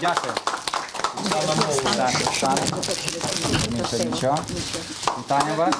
Дякую. Вітання вас.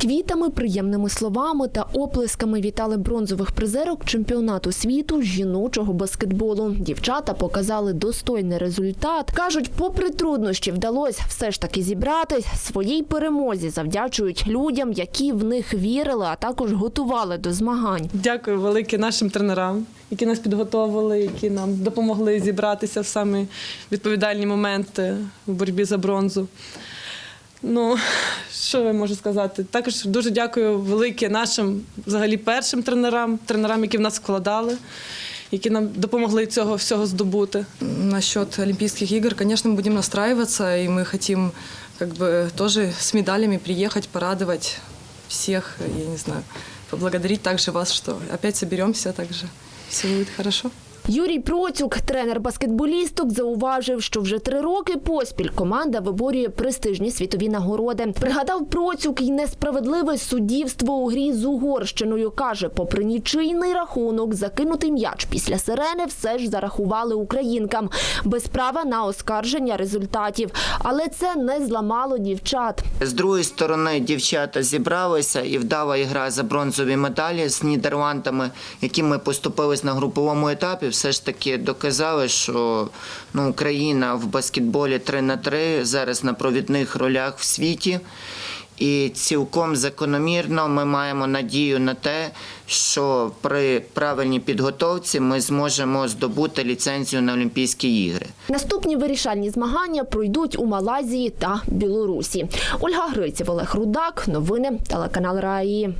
Квітами, приємними словами та оплесками вітали бронзових призерок чемпіонату світу жіночого баскетболу. Дівчата показали достойний результат. кажуть, попри труднощі, вдалося все ж таки зібратись. Своїй перемозі завдячують людям, які в них вірили, а також готували до змагань. Дякую велике нашим тренерам, які нас підготовили, які нам допомогли зібратися в самі відповідальні моменти в боротьбі за бронзу. Ну, що я можу сказати? Також дуже дякую велике нашим взагалі першим тренерам, тренерам, які в нас вкладали, які нам допомогли цього всього здобути. Насчет Олимпийских игр, конечно, мы будем настраиваться, и мы хотим как бы тоже с медалями приехать, порадовать всех, я не знаю, поблагодарить также вас, что опять соберемся, также все будет хорошо. Юрій Процюк, тренер баскетболісток, зауважив, що вже три роки поспіль команда виборює престижні світові нагороди. Пригадав Процюк і несправедливе суддівство у грі з Угорщиною. каже, попри нічийний рахунок, закинутий м'яч після сирени все ж зарахували українкам без права на оскарження результатів. Але це не зламало дівчат. З другої сторони, дівчата зібралися і вдала ігра за бронзові медалі з Нідерландами, які ми поступились на груповому етапі. Все ж таки доказали, що ну, Україна в баскетболі 3 на 3 зараз на провідних ролях в світі. І цілком закономірно ми маємо надію на те, що при правильній підготовці ми зможемо здобути ліцензію на Олімпійські ігри. Наступні вирішальні змагання пройдуть у Малайзії та Білорусі. Ольга Гриців, Олег Рудак. Новини телеканал Раї.